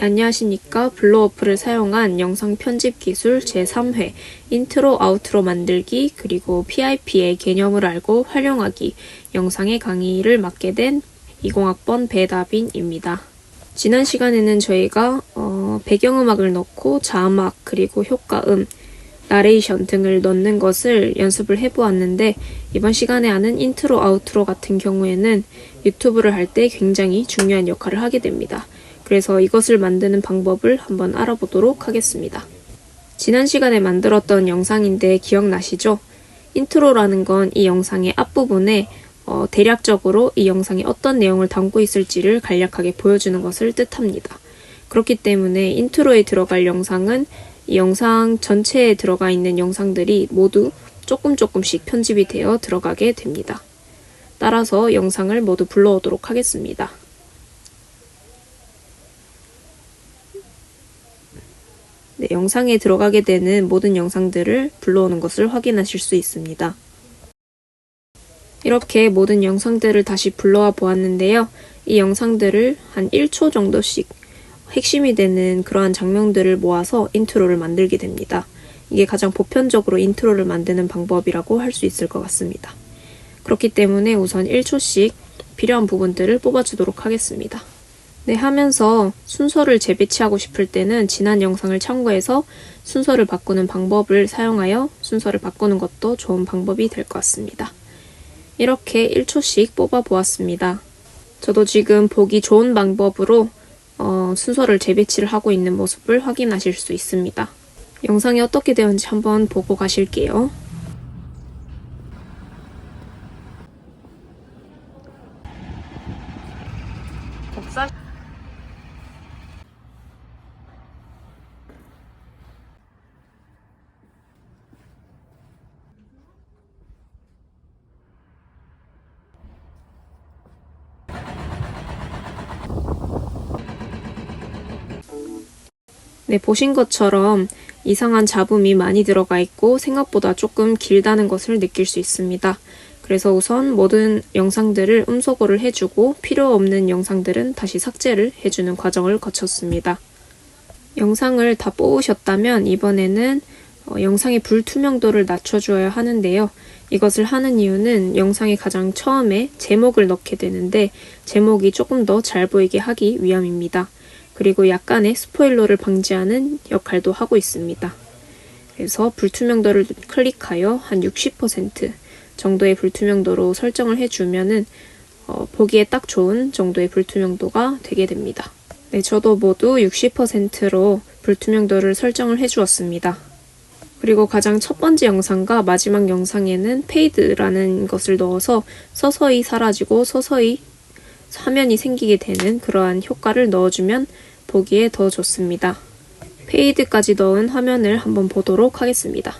네, 안녕하십니까. 블로 어플을 사용한 영상 편집 기술 제3회 인트로 아우트로 만들기 그리고 PIP의 개념을 알고 활용하기 영상의 강의를 맡게 된 20학번 배다빈입니다. 지난 시간에는 저희가 어, 배경음악을 넣고 자막 그리고 효과음 나레이션 등을 넣는 것을 연습을 해보았는데 이번 시간에 하는 인트로 아우트로 같은 경우에는 유튜브를 할 때 굉장히 중요한 역할을 하게 됩니다. 그래서 이것을 만드는 방법을 한번 알아보도록 하겠습니다. 지난 시간에 만들었던 영상인데 기억나시죠? 인트로라는 건 이 영상의 앞부분에 어, 대략적으로 이 영상이 어떤 내용을 담고 있을지를 간략하게 보여주는 것을 뜻합니다. 그렇기 때문에 인트로에 들어갈 영상은 이 영상 전체에 들어가 있는 영상들이 모두 조금 조금씩 편집이 되어 들어가게 됩니다. 따라서 영상을 모두 불러오도록 하겠습니다. 네, 영상에 들어가게 되는 모든 영상들을 불러오는 것을 확인하실 수 있습니다. 이렇게 모든 영상들을 다시 불러와 보았는데요. 이 영상들을 한 1초 정도씩 핵심이 되는 그러한 장면들을 모아서 인트로를 만들게 됩니다. 이게 가장 보편적으로 인트로를 만드는 방법이라고 할 수 있을 것 같습니다. 그렇기 때문에 우선 1초씩 필요한 부분들을 뽑아주도록 하겠습니다. 네, 하면서 순서를 재배치하고 싶을 때는 지난 영상을 참고해서 순서를 바꾸는 방법을 사용하여 순서를 바꾸는 것도 좋은 방법이 될 것 같습니다. 이렇게 1초씩 뽑아 보았습니다. 저도 지금 보기 좋은 방법으로 어, 순서를 재배치를 하고 있는 모습을 확인하실 수 있습니다. 영상이 어떻게 되었는지 한번 보고 가실게요. 네, 보신 것처럼 이상한 잡음이 많이 들어가 있고 생각보다 조금 길다는 것을 느낄 수 있습니다. 그래서 우선 모든 영상들을 음소거를 해주고 필요 없는 영상들은 다시 삭제를 해주는 과정을 거쳤습니다. 영상을 다 뽑으셨다면 이번에는 어, 영상의 불투명도를 낮춰주어야 하는데요. 이것을 하는 이유는 영상의 가장 처음에 제목을 넣게 되는데 제목이 조금 더 잘 보이게 하기 위함입니다. 그리고 약간의 스포일러를 방지하는 역할도 하고 있습니다. 그래서 불투명도를 클릭하여 한 60% 정도의 불투명도로 설정을 해주면은 어, 보기에 딱 좋은 정도의 불투명도가 되게 됩니다. 네, 저도 모두 60%로 불투명도를 설정을 해주었습니다. 그리고 가장 첫 번째 영상과 마지막 영상에는 페이드라는 것을 넣어서 서서히 사라지고 서서히 화면이 생기게 되는 그러한 효과를 넣어주면 보기에 더 좋습니다. 페이드까지 넣은 화면을 한번 보도록 하겠습니다.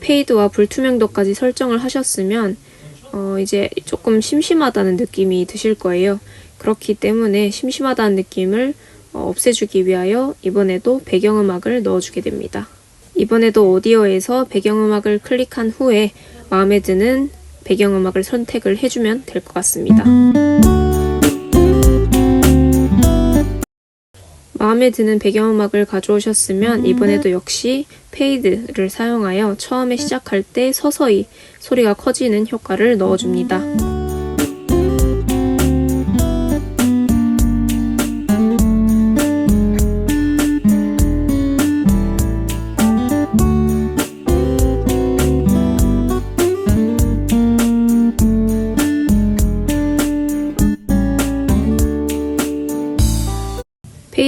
페이드와 불투명도까지 설정을 하셨으면 어, 이제 조금 심심하다는 느낌이 드실 거예요. 그렇기 때문에 심심하다는 느낌을 어, 없애주기 위하여 이번에도 배경음악을 넣어주게 됩니다. 이번에도 오디오에서 배경음악을 클릭한 후에 마음에 드는 배경음악을 선택을 해주면 될 것 같습니다. 마음에 드는 배경음악을 가져오셨으면 이번에도 역시 페이드를 사용하여 처음에 시작할 때 서서히 소리가 커지는 효과를 넣어줍니다.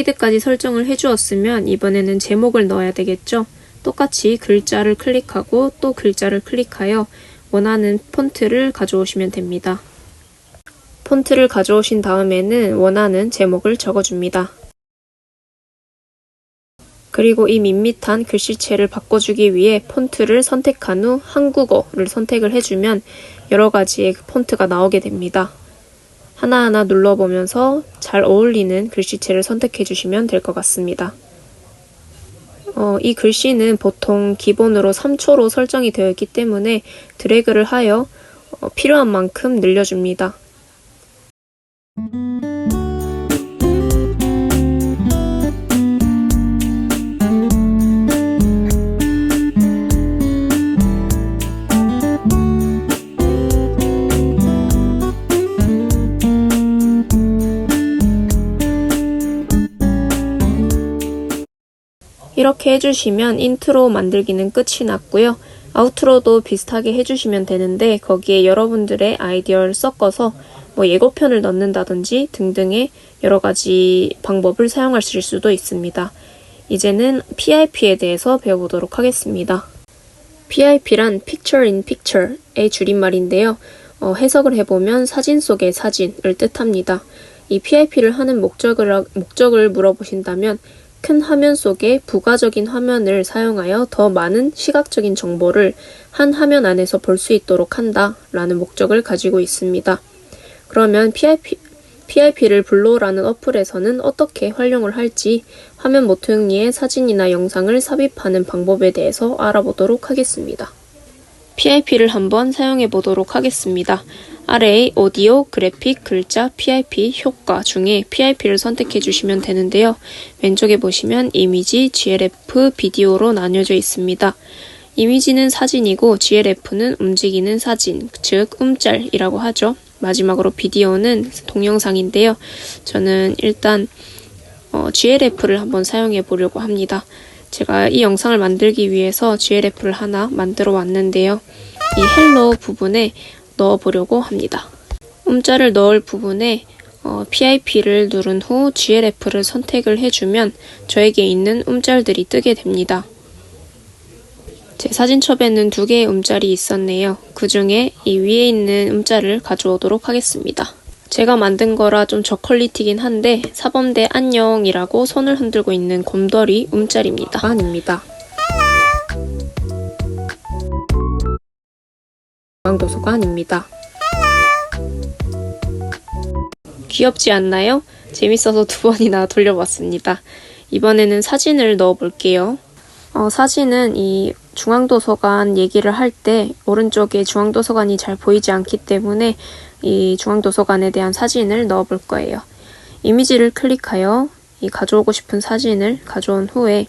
페이드까지 설정을 해주었으면 이번에는 제목을 넣어야 되겠죠? 똑같이 글자를 클릭하고 또 글자를 클릭하여 원하는 폰트를 가져오시면 됩니다. 폰트를 가져오신 다음에는 원하는 제목을 적어줍니다. 그리고 이 밋밋한 글씨체를 바꿔주기 위해 폰트를 선택한 후 한국어를 선택을 해주면 여러 가지의 폰트가 나오게 됩니다. 하나하나 눌러보면서 잘 어울리는 글씨체를 선택해 주시면 될 것 같습니다. 어, 이 글씨는 보통 기본으로 3초로 설정이 되어 있기 때문에 드래그를 하여 어, 필요한 만큼 늘려줍니다. 이렇게 해주시면 인트로 만들기는 끝이 났고요. 아우트로도 비슷하게 해주시면 되는데 거기에 여러분들의 아이디어를 섞어서 뭐 예고편을 넣는다든지 등등의 여러 가지 방법을 사용하실 수도 있습니다. 이제는 PIP에 대해서 배워보도록 하겠습니다. PIP란 Picture in Picture의 줄임말인데요. 어, 해석을 해보면 사진 속의 사진을 뜻합니다. 이 PIP를 하는 목적을, 목적을 물어보신다면 큰 화면 속에 부가적인 화면을 사용하여 더 많은 시각적인 정보를 한 화면 안에서 볼 수 있도록 한다 라는 목적을 가지고 있습니다. 그러면 PIP, PIP를 블로라는 어플에서는 어떻게 활용을 할지 화면 모퉁이에 사진이나 영상을 삽입하는 방법에 대해서 알아보도록 하겠습니다. PIP를 한번 사용해 보도록 하겠습니다. 아래의 오디오, 그래픽, 글자, PIP, 효과 중에 PIP를 선택해 주시면 되는데요. 왼쪽에 보시면 이미지, GLF, 비디오로 나뉘어져 있습니다. 이미지는 사진이고 GLF는 움직이는 사진, 즉 움짤이라고 하죠. 마지막으로 비디오는 동영상인데요. 저는 일단 어, GLF를 한번 사용해 보려고 합니다. 제가 이 영상을 만들기 위해서 GLF를 하나 만들어 왔는데요. 이 헬로 부분에 넣어 보려고 합니다. 음자를 넣을 부분에 어, PIP를 누른 후 GLF를 선택을 해주면 저에게 있는 음짤들이 뜨게 됩니다. 제 사진첩에는 두 개의 음짤이 있었네요. 그 중에 이 위에 있는 음짤을 가져오도록 하겠습니다. 제가 만든 거라 좀 저퀄리티긴 한데 사범대 안녕이라고 손을 흔들고 있는 곰돌이 음짤입니다. 아닙니다. 도서관입니다. 귀엽지 않나요? 재밌어서 두 번이나 돌려봤습니다. 이번에는 사진을 넣어 볼게요. 어, 사진은 이 중앙도서관 얘기를 할 때 오른쪽에 중앙도서관이 잘 보이지 않기 때문에 이 중앙도서관에 대한 사진을 넣어 볼 거예요. 이미지를 클릭하여 이 가져오고 싶은 사진을 가져온 후에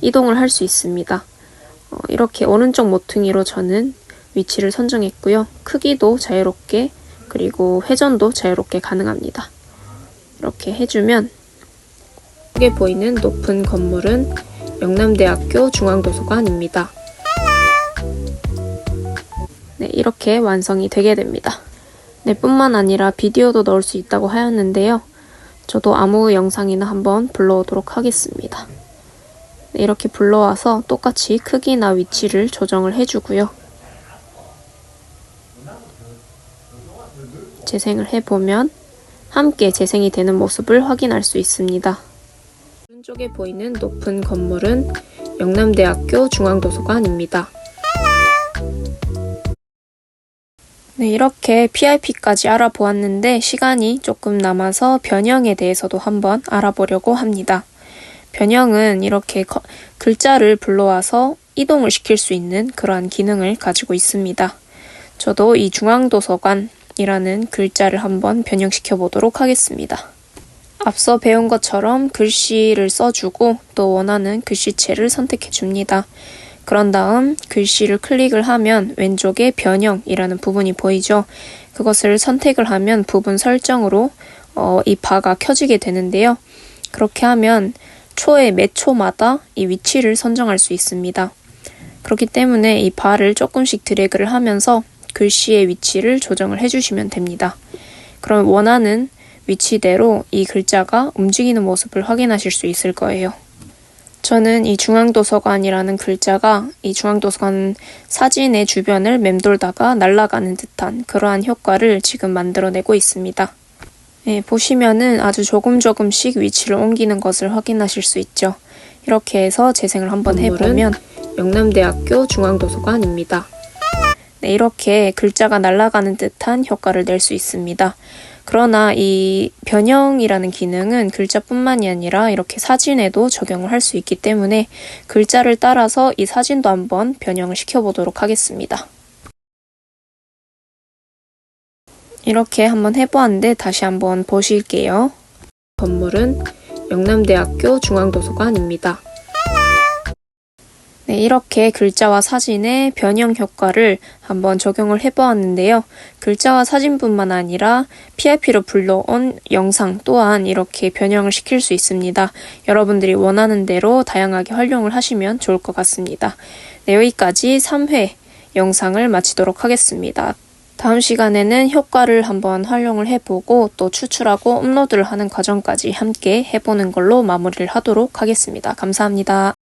이동을 할 수 있습니다. 어, 이렇게 오른쪽 모퉁이로 저는 위치를 선정했고요. 크기도 자유롭게 그리고 회전도 자유롭게 가능합니다. 이렇게 해주면 크게 보이는 높은 건물은 영남대학교 중앙도서관입니다. 네, 이렇게 완성이 되게 됩니다. 네, 뿐만 아니라 비디오도 넣을 수 있다고 하였는데요. 저도 아무 영상이나 한번 불러오도록 하겠습니다. 네, 이렇게 불러와서 똑같이 크기나 위치를 조정을 해주고요. 재생을 해보면 함께 재생이 되는 모습을 확인할 수 있습니다. 오른쪽에 보이는 높은 건물은 영남대학교 중앙도서관입니다. 네, 이렇게 PIP까지 알아보았는데 시간이 조금 남아서 변형에 대해서도 한번 알아보려고 합니다. 변형은 이렇게 거, 글자를 불러와서 이동을 시킬 수 있는 그러한 기능을 가지고 있습니다. 저도 이 중앙도서관이라는 글자를 한번 변형시켜 보도록 하겠습니다. 앞서 배운 것처럼 글씨를 써주고 또 원하는 글씨체를 선택해 줍니다. 그런 다음 글씨를 클릭을 하면 왼쪽에 변형이라는 부분이 보이죠. 그것을 선택을 하면 부분 설정으로 어, 이 바가 켜지게 되는데요. 그렇게 하면 초의 매 초마다 이 위치를 선정할 수 있습니다. 그렇기 때문에 이 바를 조금씩 드래그를 하면서 글씨의 위치를 조정을 해주시면 됩니다. 그럼 원하는 위치대로 이 글자가 움직이는 모습을 확인하실 수 있을 거예요. 저는 이 중앙도서관이라는 글자가 이 중앙도서관 사진의 주변을 맴돌다가 날아가는 듯한 그러한 효과를 지금 만들어내고 있습니다. 네, 보시면은 아주 조금 조금씩 위치를 옮기는 것을 확인하실 수 있죠. 이렇게 해서 재생을 한번 해보면 영남대학교 중앙도서관입니다. 네, 이렇게 글자가 날아가는 듯한 효과를 낼 수 있습니다. 그러나 이 변형이라는 기능은 글자뿐만이 아니라 이렇게 사진에도 적용을 할 수 있기 때문에 글자를 따라서 이 사진도 한번 변형을 시켜보도록 하겠습니다. 이렇게 한번 해보았는데 다시 한번 보실게요. 건물은 영남대학교 중앙도서관입니다. 네, 이렇게 글자와 사진의 변형 효과를 한번 적용을 해보았는데요. 글자와 사진뿐만 아니라 PIP로 불러온 영상 또한 이렇게 변형을 시킬 수 있습니다. 여러분들이 원하는 대로 다양하게 활용을 하시면 좋을 것 같습니다. 네, 여기까지 3회 영상을 마치도록 하겠습니다. 다음 시간에는 효과를 한번 활용을 해보고 또 추출하고 업로드를 하는 과정까지 함께 해보는 걸로 마무리를 하도록 하겠습니다. 감사합니다.